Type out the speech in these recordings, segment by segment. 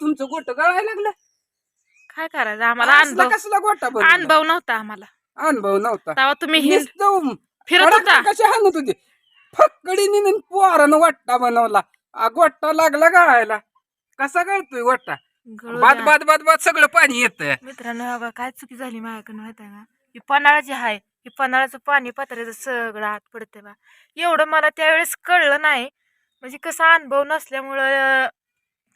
तुमचं गोट गळायला लागलं? काय करायचं? आम्हाला असला अनुभव कसला गोटा बनवला? अनुभव नव्हता आम्हाला. अनुभव नव्हता. तेव्हा तुम्ही हे नुसतं फिरत होता. कशी हाणत होती? फक्कडीने पोरानं वाट्टा बनवला. आ, गोट्टा लागला गळायला. कसा गळतोय गोट्टा? गळू बाद द्या. बाद बाद बाद सगळं पाणी येतं मित्रांनो बघा काय चुकी झाली माझ्याकडून माहिती आहे का? ही पन्हाळा जी आहे ही पन्हाळ्याचं पाणी पात्राचं सगळं आत पडते बा. एवढं मला त्यावेळेस कळलं नाही. म्हणजे कसा अनुभव नसल्यामुळं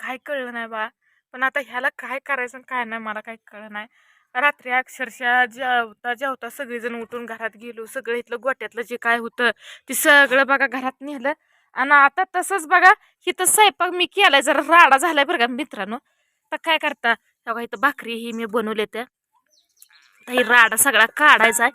काय कळलं नाही बा. पण आता ह्याला काय करायचं काय नाही मला काही कळलं नाही. रात्री अक्षरशः जेवता जेवता सगळेजण उठून घरात गेलो. सगळं इथलं गोट्यातलं जे काय होतं ते सगळं बघा घरात नेलं. आणि आता तसंच बघा इथं स्वयंपाक मी केलाय जरा राडा झालाय बरं का मित्रांनो. तर काय करता? बघा इथं भाकरी ही मी बनवले त्या तर ही राडा सगळा काढायचा आहे.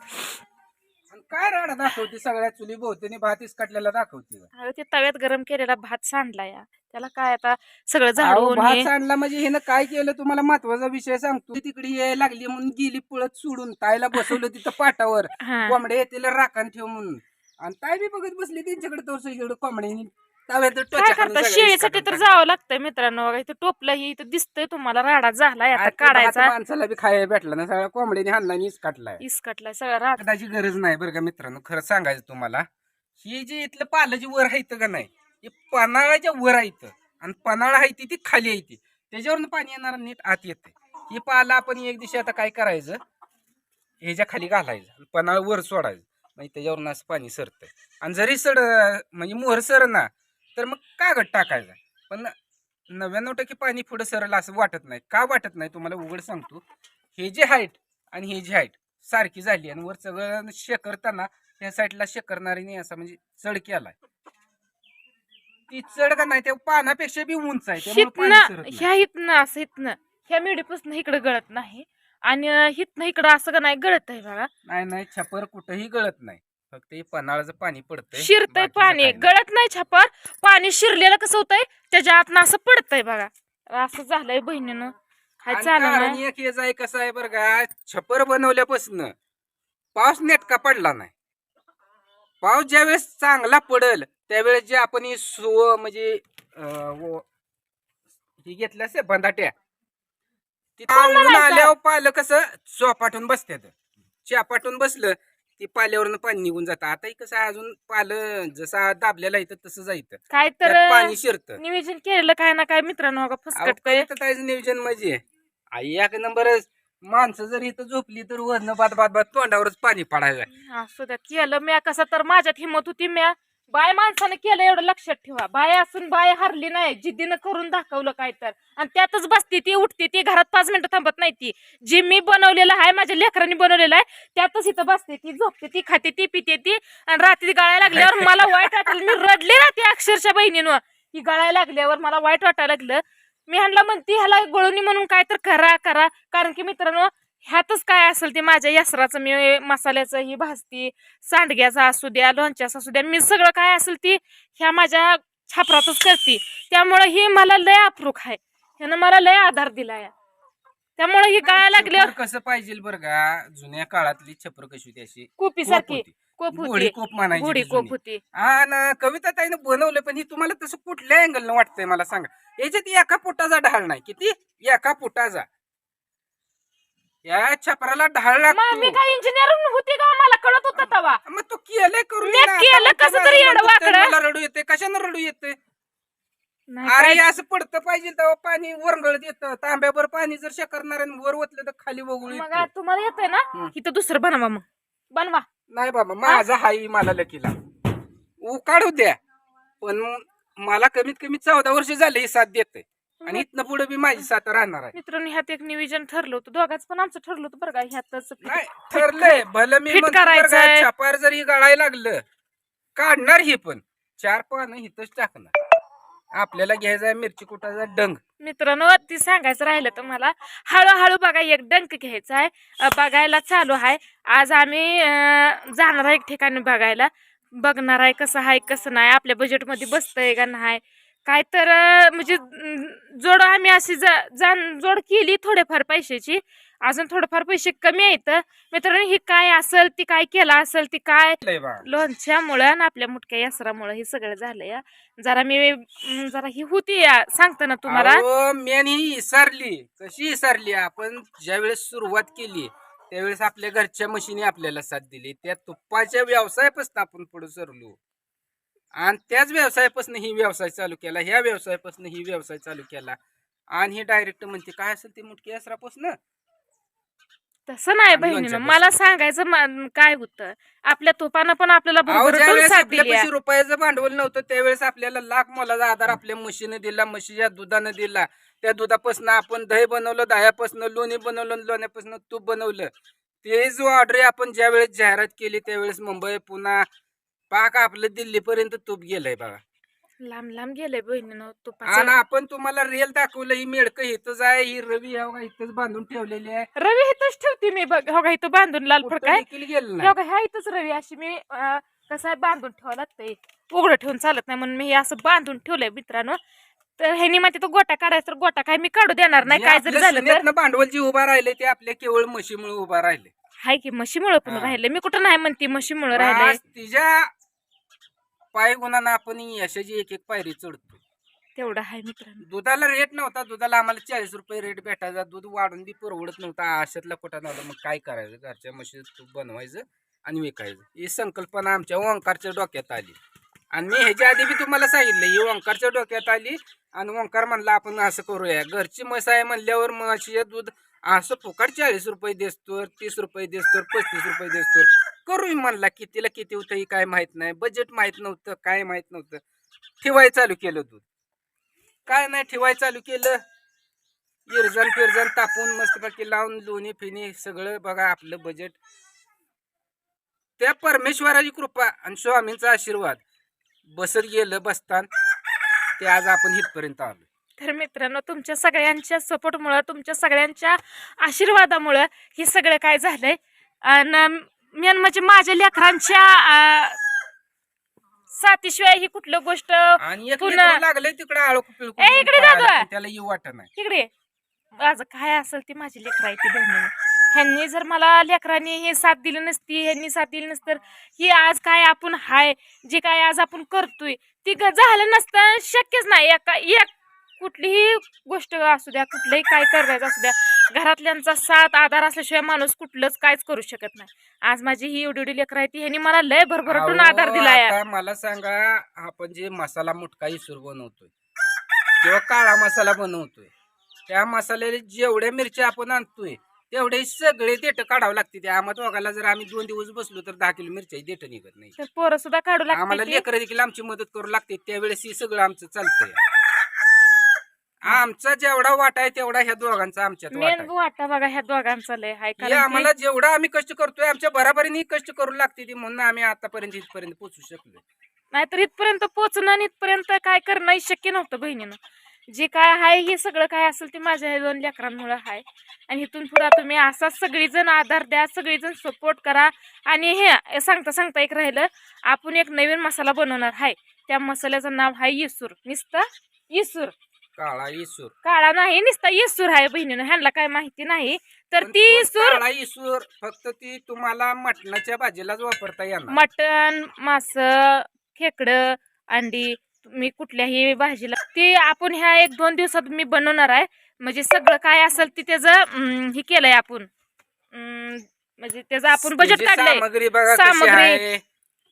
काय राडा दाखवते सगळ्या चुली भोवतीने भात इसकटलेला दाखवते? अगं ते तव्यात गरम केलेला भात सांडला या. त्याला काय आता सगळं अहो, झाडून भात हे- सांडला म्हणजे हिनं काय केलं? तुम्हाला महत्त्वाचा विषय सांगतो. ती तिकडे यायला लागली म्हणून गेली पळत सोडून. ताईला बसवलं तिथं पाटावर. हा. कोंबड्या येतील राखण ठेव म्हणून. आणि ताई बी बघत बसली त्यांच्याकडे तो कोंबड्यानी तव्यात काय करता? शेळीसाठी तर. जावं लागतंय मित्रांनो. बघा इथं टोपलं ही इथं दिसतंय तुम्हाला. राडा झालाय आता काढायचा. माणसाला बी खायला भेटला ना सगळ्या कोंबड्याने हाणला इसकाटलाय. इसकटलाय सगळा राडा. गरज नाही बरं का मित्रांनो. खरं सांगायचं तुम्हाला ही जी इथलं पालं जी वर आहे का नाही? हे पन्हाळाच्या वर आहे आणि पन्हाळा आहे ती ती खाली आहे ती. त्याच्यावरून पाणी येणार नीट आत येते ही पालं आपण एक दिवशी आता काय करायचं? ह्याच्या खाली घालायचं आणि पन्हाळ वर सोडायचं. म्हणजे त्याच्यावरून असं पाणी सरतं आणि जरी सड म्हणजे मोहर सर ना तर मग कागद टाकायचा. पण नव्याण्णव टक्के पाणी पुढं सरळ असं वाटत नाही. का वाटत नाही तुम्हाला? उघड सांगतो. हे जे हाईट आणि हे जी हाईट सारखी झाली आणि वर सगळं शेकरताना ह्या साईडला शेकरणारी नाही असा म्हणजे चढ केलाय. ती चढ का नाही त्या पानापेक्षा बी उंच आहे. त्यामुळे पाणी. ह्या हितनं असं हितनं. ह्या मिडीपासून इकडं गळत नाही. आणि हितनं इकडं असं का नाही गळत आहे बघा. नाही नाही छपर कुठंही गळत नाही. फक्त हे पन्हाळाचं पाणी पडतंय शिरतय बाकीचं पाणी. काही नाही. गळत नाही छापर पाणी शिरलेलं कसं होतंय? त्याच्या आतनं असं पडतंय बघा. असं झालंय बहिणीनं. काय आणि चालू कारण नाही. एक हेच आहे कसं आहे बरं का छपर बनवल्यापासून पाऊस नेटका पडला नाही. पाऊस ज्यावेळेस चांगला पडल त्यावेळेस जे आपण ही सो म्हणजे अं, व- ही घेतल्या बंदाट्या ती म्हणायचं? ऊन आल्यावर पालं कसं चोपाटून बसतात चापाटून बसलं ती पाल्यावरनं पाणी निघून जातं. आता कसं आहे, अजून पालं जसा दाबलेला येतं तसं जायचं काय तर त्यात पाणी शिरतं. नियोजन केलेलं काय ना काय मित्रांनो त्याचं नियोजन म्हणजे. आई एक नंबरच. माणसं जर इथं झोपली तर वरण बाद बाद बाद तोंडावरच पाणी पडायचं असू द्या. केलं म्या कसं तर माझ्यात हिंमत होती म्या. बाय माणसानं केलं एवढं लक्षात ठेवा. बाय असून बाय हरली नाही जिद्दीनं करून दाखवलं काय तर. आणि त्यातच बसते ती उठते ती घरात पाच मिनिटं थांबत नाही ती. जी मी बनवलेलं आहे माझ्या लेकरांनी बनवलेलं आहे त्यातच इथं बसते ती झोपते ती खाते ती पिते ती आणि रात्री गाळायला लागल्यावर मला वाईट वाटलं मी रडले राहते अक्षरशः बहिणीनं. ही गाळायला लागल्यावर मला वाईट वाटायला लागलं. मी ह्यांना म्हणते ह्याला गोळणी म्हणून काय तर करा करा. कारण की मित्रांनो ह्यातच काय असेल ते माझ्या यासराचं मी मसाल्याचं ही भाजती सांडग्याचं असू द्या लोणच्याचं असू द्या मी सगळं काय असेल ती ह्या माझ्या छापरातच करते. त्यामुळे ही मला लय अप्रूक आहे. ह्यानं मला लय आधार दिलाय. त्यामुळे ही लागल्यावर छपर कसं पाहिजे बरं का? जुन्या काळातली छपर कशी होती अशी? कोपी सारखी. कोप होती. कोप ती कोप. होती. आणि कविता ताईनं बनवलं पण ही तुम्हाला तसं कुठल्या अँगलनं वाटतंय मला सांगा? याच्यात एका फुटाचा ढाळ नाही किती? एका फुटाचा या छपराला ढाळ मग मी लागतो काय इंजिनियर होती का? मला कळत होतं तवा. मग तू केलंय करून मी. केलं कसं तरी वाकडं. मला रडू येते कशानं रडू येते अरे असं पडतं पाहिजे तेव्हा पाणी वरंगळत येतं. तांब्यावर पाणी जर शेकरणार आणि वर ओतलं तर खाली वगळू मग येतं. तुम्हाला येतंय ना? हम्म. इथं दुसरं बनवा मग. बनवा. नाही बाबा माझा हाई मला लकीला. उकाडू द्या. पण मला कमीत कमी चौदा वर्ष झाले ही साथ देते आणि इथनं पुढे बी माझी साथ राहणार आहे. मित्रांनो ह्यात एक नियोजन ठरलं होतं. दोघांच पण आमचं ठरलं होतं बरं का. ह्यातच नाही ठरलंय. भलं मी फिट म्हणतो बरं का, करायचंय. छपार जरी गळायला लागलं काढणार हे पण. चार पानं हिथंच टाकणार. आपल्याला घ्यायचा आहे मिरची कुटाचा डंग. मित्रांनो ती सांगायचं राहिलं तर मला हळूहळू बघा एक डंक घ्यायचा आहे अं, बघायला चालू आहे आज आम्ही अं, जाणार आहे एक ठिकाणी बघायला. बघणार आहे कसं आहे कसं नाही. आपल्या बजेटमध्ये बसतंय का नाही? काय तर म्हणजे जोड आम्ही अशी जा जाण जोड केली थोडेफार पैशाची. अजून थोडंफार पैसे कमी आहेत. मित्रांनो ही काय असेल ती काय केलं असेल ती काय लोणच्यामुळं आणि आपल्या मुटक्या यासरामुळं हे सगळं झालं या जरा मी जरा ही होती या सांगते ना तुम्हाला. मेन ही विसरली. कशी विसरली? आपण ज्यावेळेस सुरुवात केली त्यावेळेस आपल्या घरच्या मशीनी आपल्याला साथ दिली. त्या तुप्पाच्या व्यवसायापासून आपण पुढे सरलो. आणि त्याच व्यवसायापासून ही व्यवसाय चालू केला ह्या व्यवसायापासून ही व्यवसाय चालू केला. आणि हे डायरेक्ट म्हणते काय असेल ते मुटकी असरापासून तसं नाही बहिणीनं. मला सांगायचं मा- काय होतं? आपल्या तुपानं पण आपल्याला भरभरून ज्यावेळेस साथ दिली आहे. आपल्यापाशी रुपयाचं भांडवल नव्हतं त्यावेळेस आपल्याला लाख मोलाचा आधार आपल्या म्हशीने दिला म्हशीच्या दुधानं दिला. त्या दुधापासून आपण दही बनवलं दह्यापासून लोणी बनवलं लोण्यापासून तूप बनवलं. ते जो ऑर्डर आपण ज्या वेळेस जाहिरात केली त्यावेळेस मुंबई पुन्हा पाक आपलं दिल्लीपर्यंत तूप गेलंय बघा. लांब लांब गेले बहिणीनं आणि तुपाचं आपण तुम्हाला रेल दाखवलं ही मेडकं इथंच आहे ही रवी बघा इथंच बांधून ठेवलेली आहे. रवी इथंच ठेवते मी बघ हो का इथं बांधून लाल कुठं देखील गेलं हो का ह्या इथंच रवी अशी मी अं, कसं आहे बांधून ठेवावं लागतंय. उघडं ठेवून चालत नाही म्हणून मी हे असं बांधून ठेवलंय मित्रांनो. तर ह्यानी म्हणते तो गोटा काढायचा तर गोटा काय मी काढू देणार नाही जे काय जरी झालं तर. सिनेतनं भांडवल जे उभा राहिले ते आपल्या केवळ म्हशीमुळे उभा राहिले हाय की म्हशीमुळं पण हा. राहिले मी कुठं नाही म्हणते म्हशीमुळं राहिले आज तिच्या पाय गुणानं आपण यशाची एक एक पायरी चढतो तेवढं आहे मित्रांनो. दुधाला रेट नव्हता दुधाला आम्हाला चाळीस रुपये रेट भेटायचा. दूध वाढून बी परवडत नव्हता. अशातला कुठं नव्हता. मग काय करायचं? घरच्या म्हशी तूप बनवायचं आणि विकायचं. ही संकल्पना आमच्या ओंकारच्या डोक्यात आली. आणि मी ह्याच्या आधी बी तुम्हाला सांगितलं ही ओंकारच्या डोक्यात आली. आणि ओंकार म्हणला आपण असं करूया. घरची म्हस आहे म्हणल्यावर म्हशीचे दूध असं फुकट चाळीस रुपये देस्तोर तीस रुपये देस्तोर पस्तीस रुपये देस्तोर करू म्हणला कितीला किती होतं काय माहीत नाही. बजेट माहीत नव्हतं काय माहीत नव्हतं. ठेवाय चालू केलं दूध. काय नाही ठेवाय चालू केलं. इरजण फिरजण तापून मस्तपैकी लावून लोणी फिनी सगळं बघा आपलं बजेट त्या परमेश्वराची कृपा आणि स्वामींचा आशीर्वाद. बसत गेलं बसताना. ते आज आपण इथपर्यंत आलो तर मित्रांनो तुमच्या सगळ्यांच्या सपोर्टमुळं तुमच्या सगळ्यांच्या आशीर्वादामुळं हे सगळं काय झालंय? आणि मेन म्हणजे माझ्या लेकरांच्या अं, साथीशिवाय ही कुठलं गोष्ट आणि एक पुन्हा- लेकरं लागलंय तिकडे आळू ए, इकडे. पण त्याला येऊ वाटत नाही. तिकडे माझं काय असेल ती माझी लेकरं आहे ती बहिणीनं. ह्यांनी जर मला लेकरांनी हे साथ दिली नसती ह्यांनी साथ दिली नसती तर ही आज काय आपण हाय जे काय आज आपण करतोय ती झालं नसतं शक्यच नाही. एका एक कुठलीही गोष्ट असू द्या कुठलंही काय करायचं असू द्या घरातल्यांचा साथ आधार असल्याशिवाय माणूस कुठलंच काहीच करू शकत नाही. आज माझी ही एवढी एवढी लेकर आहे ती ह्यांनी मला लय भरभराटून आधार दिलाय. आता मला सांगा आपण जे मसाला मुटका इसुर बनवतोय किंवा काळा मसाला बनवतोय त्या मसाल्याला जेवढ्या मिरच्या आपण आणतोय तेवढे सगळे देठ काढावं लागते ते. आम्हाला दोघाला जर आम्ही दोन दिवस बसलो तर दहा किलो मिरच्या देठ निघत नाही. तर पोरं सुद्धा काढू आम्हाला लागते लेकरं देखील आमची मदत करू लागते. त्यावेळेस हे सगळं आमचं चालतंय. आमचा जेवढा वाटा आहे तेवढा ह्या दोघांचा आमच्यात वाटा मेन आहे. वाटा बघा ह्या दोघांचा लय हाय हे कारण की- आम्हाला जेवढा आम्ही कष्ट करतोय आमच्या बराबरीने कष्ट करू लागते ती म्हणून आम्ही आतापर्यंत इथपर्यंत पोहोचू शकलो. नाहीतर इथपर्यंत पोचणं आणि इथपर्यंत काय करणं हे शक्य नव्हतं बहिणीनं. जे काय आहे हे सगळं काय असेल ते माझ्या दोन लेकरांमुळे आहे. आणि इथून पुढे तुम्ही असाच सगळीजण आधार द्या सगळीजण सपोर्ट करा. आणि हे सांगता सांगता एक राहिलं आपण एक नवीन मसाला बनवणार आहे. त्या मसाल्याचं नाव आहे येसूर नुसतं येसूर काळा इसूर. काळा नाही नुसता येसूर आहे बहिणीनं. ह्यांना काय माहिती नाही. तर पण ती तो सूर काळा इसूर फक्त ती तुम्हाला मटणाच्या भाजीलाच वापरता येणार. मटण मास खेकडं अंडी मी कुठल्याही भाजीला ते आपण ह्या एक दोन दिवसात मी बनवणार आहे. म्हणजे सगळं काय असेल ते त्याचं हे केलंय आपण. म्हणजे त्याचं आपण बजेट म्हणजे काढलंय. सामग्री बघा कशी सामग्री. आहे.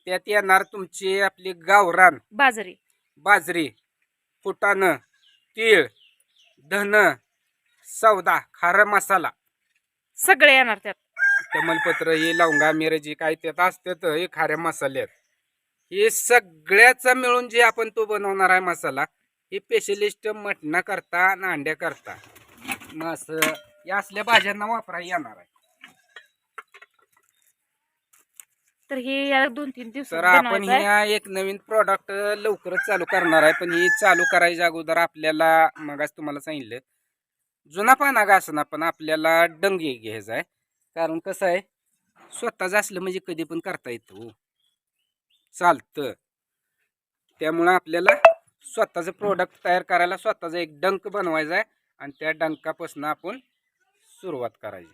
त्यात येणार तुमची आपली गावरान. बाजरी. बाजरी फुटाणं तीळ धन सौदा खारा मसाला. सगळे येणार त्यात. तमलपत्र हे लवंगा मिरजी काय त्यात असतात हे खाऱ्या मसाल्यात. हे सगळ्याचा मिळून जे आपण तो बनवणार आहे मसाला हे स्पेशलिस्ट मटणा करता आणि अंड्या करता मास या असल्या भाज्यांना वापरा येणार आहे तर हे या दोन तीन दिवसात तर आपण. ह्या एक नवीन प्रॉडक्ट लवकरच चालू करणार आहे पण ही चालू करायच्या अगोदर आपल्याला मगाच तुम्हाला सांगितलं जुना पाना का असं पण आपल्याला डंगे घ्यायचा आहे कारण कसं आहे स्वतःच असलं म्हणजे कधी पण करता येतं हो. चालतं. त्यामुळं आपल्याला स्वतःचं प्रोडक्ट तयार करायला स्वतःचा एक डंक बनवायचा आहे आणि त्या डंकापासून आपण सुरुवात करायची.